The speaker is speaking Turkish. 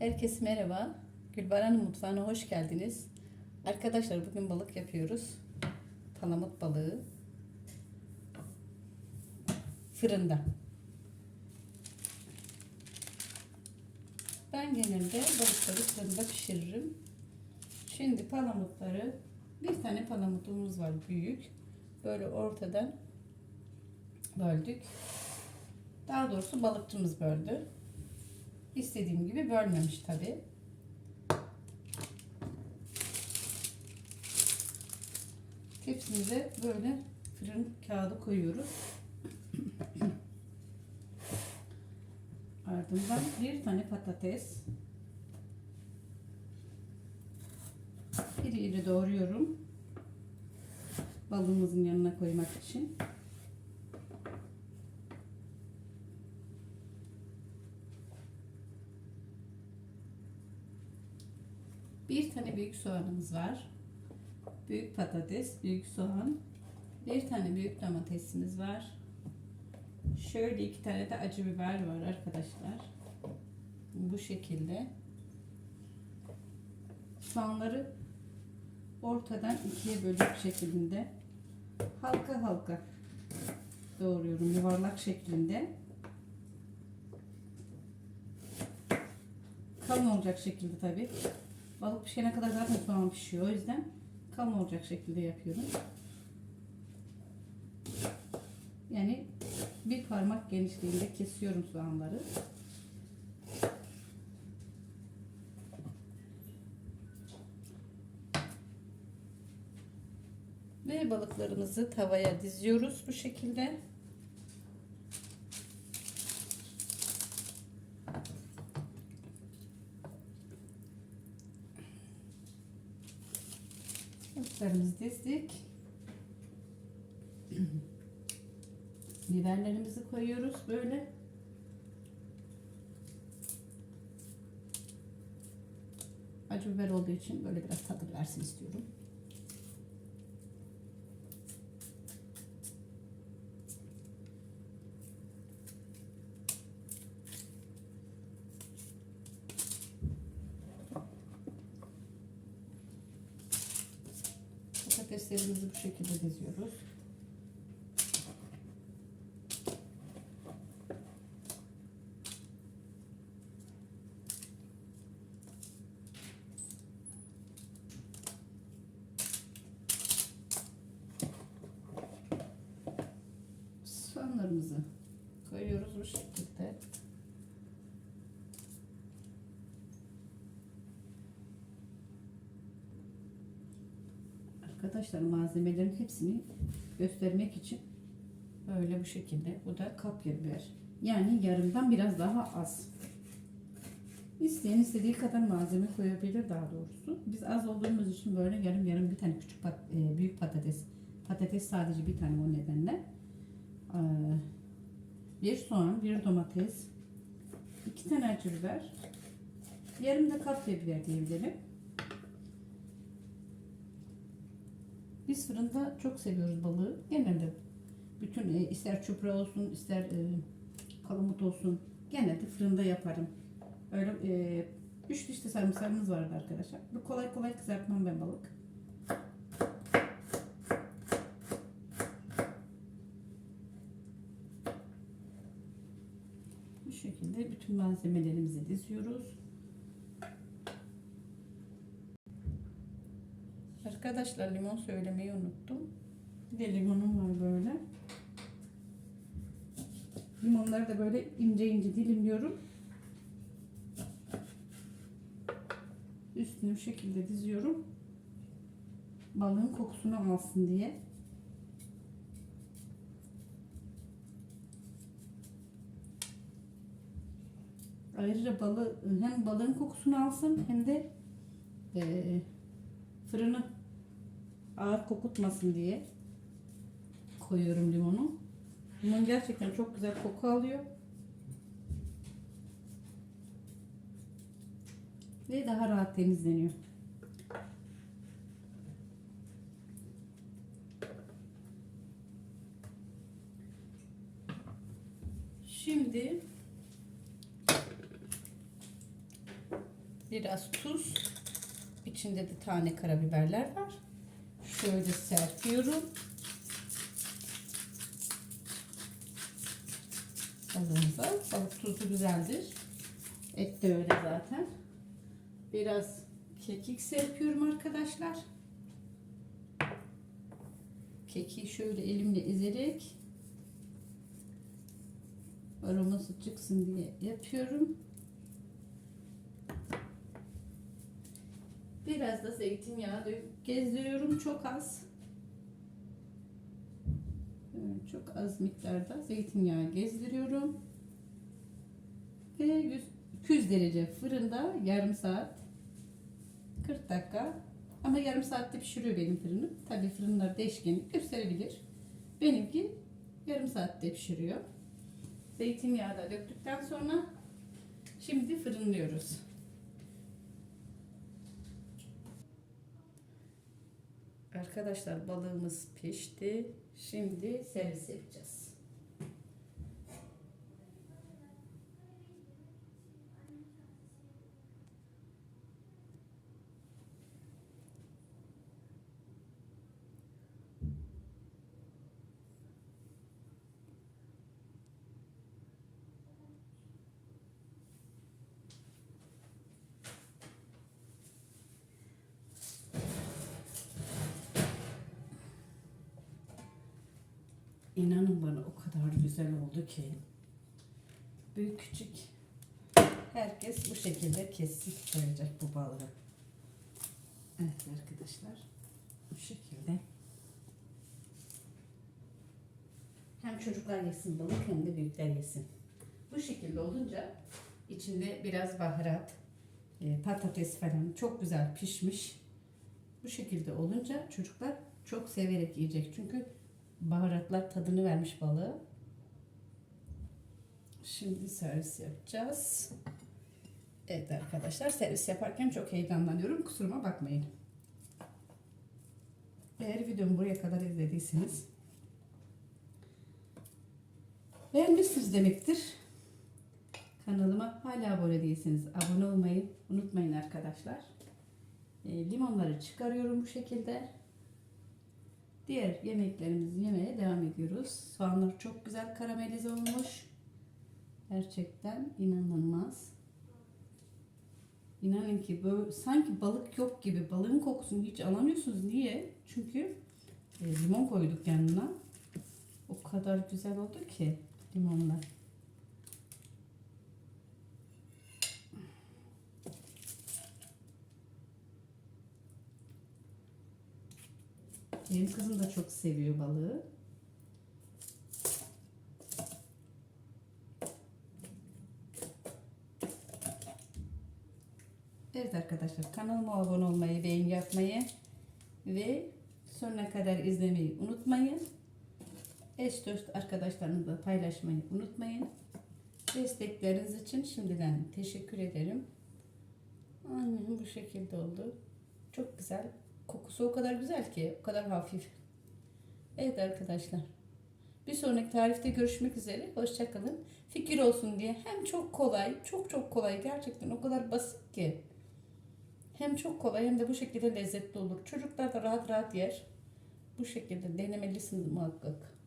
Herkese merhaba. Gülbaran'ın mutfağına hoş geldiniz. Arkadaşlar bugün balık yapıyoruz. Palamut balığı. Fırında. Ben genelde balıkları fırında pişiririm. Şimdi palamutları bir tane palamutumuz var büyük. Böyle ortadan böldük. Daha doğrusu balıkçımız böldü. İstediğim gibi bölmemiş tabi. Tepsimize böyle fırın kağıdı koyuyoruz. Ardından bir tane patates. İri iri doğruyorum. Balığımızın yanına koymak için. Bir tane büyük soğanımız var. Büyük patates, büyük soğan. Bir tane büyük domatesimiz var. Şöyle iki tane de acı biber var arkadaşlar. Bu şekilde. Soğanları ortadan ikiye bölük şeklinde halka halka doğruyorum yuvarlak şeklinde. Kalın olacak şekilde tabii. Balık pişene kadar zaten soğan pişiyor. O yüzden kalın olacak şekilde yapıyorum. Yani bir parmak genişliğinde kesiyorum soğanları. Ve balıklarımızı tavaya diziyoruz bu şekilde. Balıklarımızı dizdik. Biberlerimizi koyuyoruz böyle. Acı biber olduğu için böyle biraz tadı versin istiyorum. Patateslerimizi bu şekilde diziyoruz. Soğanlarımızı koyuyoruz bu şekilde. Arkadaşlar malzemelerin hepsini göstermek için böyle bu şekilde. Bu da kapya biber. Yani yarımdan biraz daha az. İsteyen istediği kadar malzeme koyabilir daha doğrusu. Biz az olduğumuz için böyle yarım yarım bir tane küçük pat, e, büyük patates. Patates sadece bir tane o nedenle. Ee, bir soğan, bir domates, iki tane acı biber, yarım da kapya biber diyebilirim. Biz fırında çok seviyoruz balığı. Genelde bütün e, ister çupra olsun ister e, palamut olsun genelde fırında yaparım. Öyle e, üç dişli sarımsağımız vardı arkadaşlar. Bu kolay kolay kızartmam ben balık. Bu şekilde bütün malzemelerimizi diziyoruz. Arkadaşlar limon söylemeyi unuttum. Bir de limonum var böyle. Limonları da böyle ince ince dilimliyorum. Üstünü bu şekilde diziyorum. Balığın kokusunu alsın diye. Ayrıca balı hem balığın kokusunu alsın hem de e, fırını ağır kokutmasın diye koyuyorum limonu. Limon gerçekten çok güzel koku alıyor. Ve daha rahat temizleniyor. Şimdi Biraz tuz. İçinde de tane karabiberler var. Şöyle serpiyorum. Balığımıza. Balık tuzu güzeldir. Et de öyle zaten. Biraz kekik serpiyorum arkadaşlar. Keki şöyle elimle ezerek aroması çıksın diye yapıyorum. Biraz da zeytinyağı dök- gezdiriyorum çok az. Evet, Çok az miktarda zeytinyağı gezdiriyorum. Ve 100 200 derece fırında yarım saat 40 dakika ama yarım saatte pişiriyor benim fırınım. Tabi fırınlar değişkenlik gösterebilir. Benimki yarım saatte pişiriyor. Zeytinyağı da döktükten sonra şimdi fırınlıyoruz. Arkadaşlar balığımız pişti. Şimdi servis yapacağız. İnanın bana o kadar güzel oldu ki. Büyük küçük herkes bu şekilde kesip koyacak bu balığı. Evet arkadaşlar. Bu şekilde. Hem çocuklar yesin balık hem de büyükler yesin. Bu şekilde olunca içinde biraz baharat, e, patates falan çok güzel pişmiş. Bu şekilde olunca çocuklar çok severek yiyecek. Çünkü baharatlar tadını vermiş balığı. Şimdi servis yapacağız. Evet arkadaşlar servis yaparken çok heyecanlanıyorum. Kusuruma bakmayın. Eğer videomu buraya kadar izlediyseniz beğenmişsiniz demektir. Kanalıma hala abone değilseniz abone olmayı unutmayın arkadaşlar. E, limonları çıkarıyorum bu şekilde. Diğer yemeklerimizi yemeye devam ediyoruz. Soğanlar çok güzel karamelize olmuş. Gerçekten inanılmaz. İnanın ki böyle sanki balık yok gibi balığın kokusunu hiç alamıyorsunuz. Niye? Çünkü e, limon koyduk yanına. O kadar güzel oldu ki limonla. Benim kızım da çok seviyor balığı. Evet arkadaşlar kanalıma abone olmayı, beğeni yapmayı ve sonuna kadar izlemeyi unutmayın. Eş dost arkadaşlarınızla paylaşmayı unutmayın. Destekleriniz için şimdiden teşekkür ederim. Aynen bu şekilde oldu. Çok güzel. Kokusu o kadar güzel ki, o kadar hafif. Evet arkadaşlar. Bir sonraki tarifte görüşmek üzere. Hoşçakalın. Fikir olsun diye hem çok kolay, çok çok kolay gerçekten o kadar basit ki. Hem çok kolay hem de bu şekilde lezzetli olur. Çocuklar da rahat rahat yer. Bu şekilde denemelisiniz muhakkak.